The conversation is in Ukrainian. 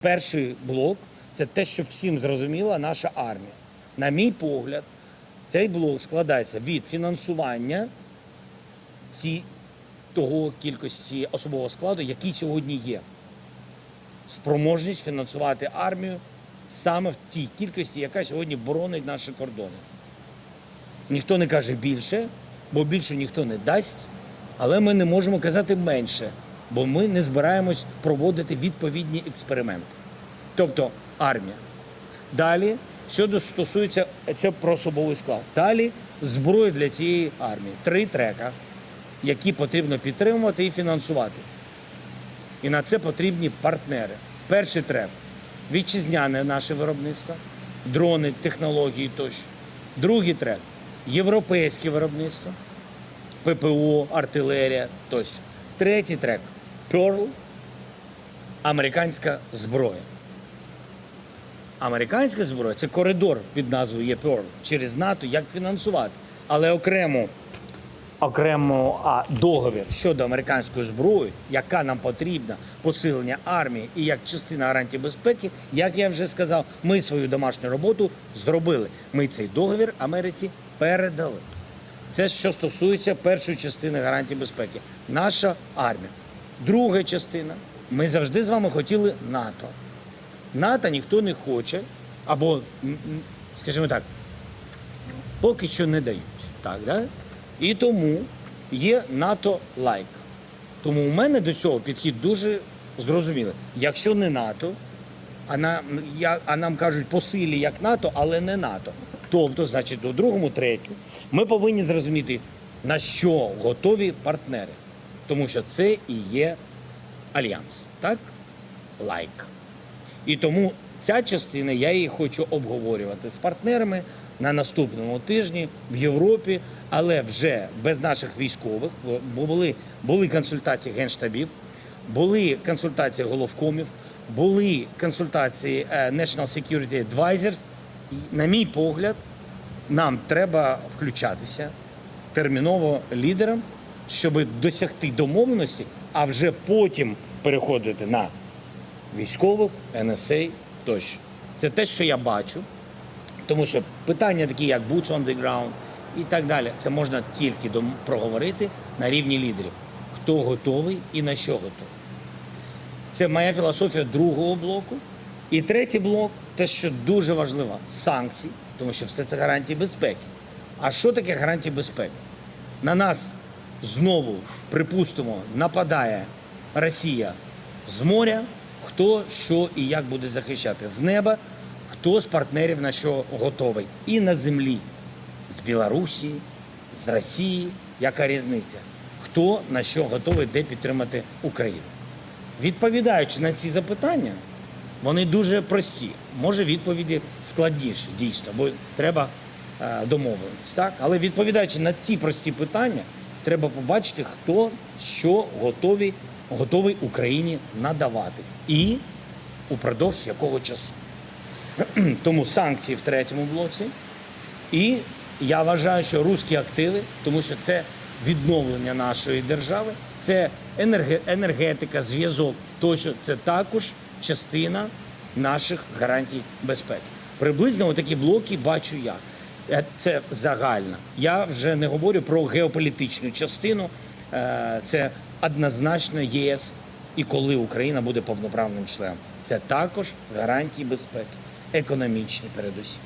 Перший блок це те, що всім зрозуміла наша армія. На мій погляд, цей блок складається від фінансування ці, того кількості особового складу, який сьогодні є. Спроможність фінансувати армію саме в тій кількості, яка сьогодні боронить наші кордони. Ніхто не каже більше, бо більше ніхто не дасть, але ми не можемо казати менше, бо ми не збираємось проводити відповідні експерименти. Тобто армія. Далі, що стосується це про особовий склад. Далі зброя для цієї армії. Три трека, які потрібно підтримувати і фінансувати. І на це потрібні партнери. Перший трек вітчизняне наше виробництво, дрони, технології тощо. Другий трек європейське виробництво, ППО, артилерія тощо. Третій трек Pearl, американська зброя. Американська зброя це коридор під назвою є Pearl через НАТО, як фінансувати. Але окремо окремо а, договір щодо американської зброї, яка нам потрібна, посилення армії і як частина гарантії безпеки, як я вже сказав, ми свою домашню роботу зробили. Ми цей договір Америці передали. Це що стосується першої частини гарантії безпеки. Наша армія. Друга частина. Ми завжди з вами хотіли НАТО. НАТО ніхто не хоче, або, скажімо так, поки що не дають. Так, да? І тому є НАТО лайк. Тому у мене до цього підхід дуже зрозумілий. Якщо не НАТО, а нам, я, а нам кажуть по силі як НАТО, але не НАТО. Тобто, значить, до другому, третю, ми повинні зрозуміти, на що готові партнери. Тому що це і є альянс. Так? Лайк. І тому ця частина я її хочу обговорювати з партнерами на наступному тижні в Європі, але вже без наших військових, бо були, були консультації генштабів, були консультації головкомів, були консультації е, National Security Advisors. І, на мій погляд, нам треба включатися терміново лідерам, щоб досягти домовленості, а вже потім переходити на військових, NSA тощо. Це те, що я бачу. Тому що питання такі, як boots on the ground і так далі, це можна тільки проговорити на рівні лідерів. Хто готовий і на що готовий. Це моя філософія другого блоку. І третій блок те, що дуже важливо санкції, тому що все це гарантії безпеки. А що таке гарантії безпеки? На нас знову, припустимо, нападає Росія з моря, хто що і як буде захищати з неба, хто з партнерів на що готовий. І на землі з Білорусі, з Росії, яка різниця? Хто на що готовий, де підтримати Україну? Відповідаючи на ці запитання, вони дуже прості. Може, відповіді складніші, дійсно, бо треба е, домовленість. Але відповідаючи на ці прості питання, треба побачити, хто що готовий, готовий Україні надавати. І упродовж якого часу. Тому санкції в третьому блоці. І я вважаю, що русські активи, тому що це відновлення нашої держави, це енергетика, зв'язок, тощо це також частина наших гарантій безпеки. Приблизно такі блоки бачу я. Е, Це загальна. Я вже не говорю про геополітичну частину. Е, Це однозначно ЄС і коли Україна буде повноправним членом. Це також гарантії безпеки, економічні передусім.